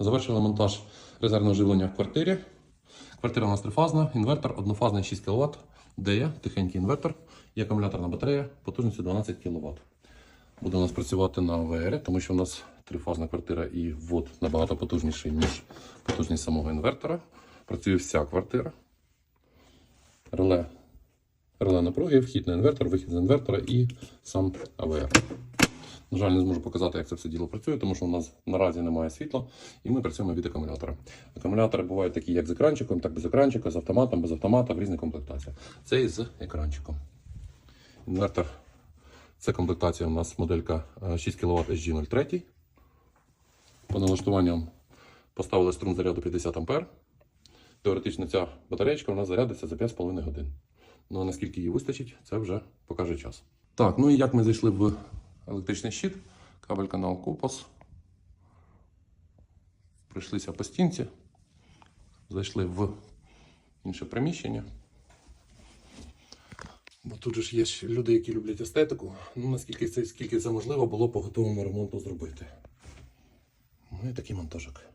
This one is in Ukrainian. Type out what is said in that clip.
завершили монтаж резервного живлення в квартирі. Квартира у нас трифазна, інвертор, однофазний 6 кВт, де є тихенький інвертор, є акумуляторна батарея потужністю 12 кВт. Буде у нас працювати на АВР, тому що у нас трифазна квартира і ввод набагато потужніший, ніж потужність самого інвертора. Працює вся квартира. Реле, реле напруги, вхід на інвертор, вихід з інвертора і сам АВР. На жаль, не зможу показати, як це все діло працює, тому що у нас наразі немає світла, і ми працюємо від акумулятора. Акумулятори бувають такі, як з екранчиком, так без екранчика, з автоматом, без автомата, в різних комплектаціях. Це і з екранчиком. Інвертор. Це комплектація у нас моделька е, 6 кВт SG03. По налаштуванням поставили струм заряду 50 А. Теоретично ця батареєчка у нас зарядиться за 5,5 годин. Ну а наскільки її вистачить, це вже покаже час. Так, ну і як ми зайшли в електричний щит, кабель канал Купос. Прийшлися по стінці, зайшли в інше приміщення. Бо тут же ж є люди, які люблять естетику. Ну, наскільки це, скільки це можливо було по готовому ремонту зробити. Ну і такий монтажик.